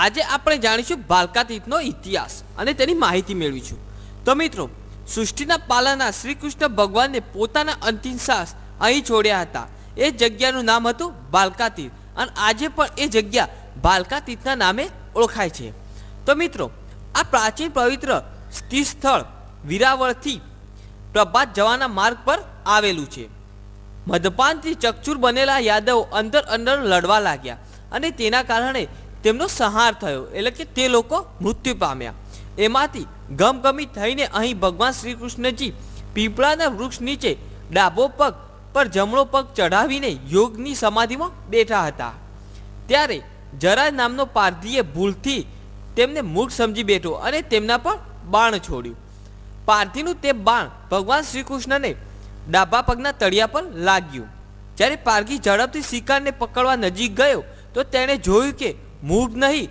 આજે આપણે જાણીશું ભાલકાતીતનો ઇતિહાસ અને તેની માહિતી મેળવીશું. તો મિત્રો, સૃષ્ટિના પાલના શ્રી કૃષ્ણ ભગવાનને પોતાના અંતિમ શ્વાસ અહીં છોડ્યા હતા. એ જગ્યાનું નામ હતું ભાલકાતીર્થ અને આજે પણ એ જગ્યા ભાલકાતીર્થના નામે ઓળખાય છે. તો મિત્રો, આ પ્રાચીન પવિત્ર સ્થળ વિરાવળથી પ્રભાત જવાના માર્ગ પર આવેલું છે. મધપાનથી ચકચૂર બનેલા યાદવો અંદર અંદર લડવા લાગ્યા અને તેના કારણે તેમનો સંહાર થયો. એટલે કે તે લોકો મૃત્યુ પામ્યા. એમાંથી ગમગમી થઈને અહીં ભગવાન શ્રી કૃષ્ણજી પીપળાના વૃક્ષ નીચે ડાબો પગ પર જમણો પગ ચઢાવીને યોગની સમાધિમાં બેઠા હતા. ત્યારે જરા નામનો પારધીએ ભૂલથી તેમને મૂર્ખ સમજી બેઠો અને તેમના પર બાણ છોડ્યું. પારધીનું તે બાણ ભગવાન શ્રી કૃષ્ણને ડાબા પગના તળિયા પર લાગ્યું. જ્યારે પારગી ઝડપથી શિકારને પકડવા નજીક ગયો, તો તેણે જોયું કે મૂર્ખ નહીં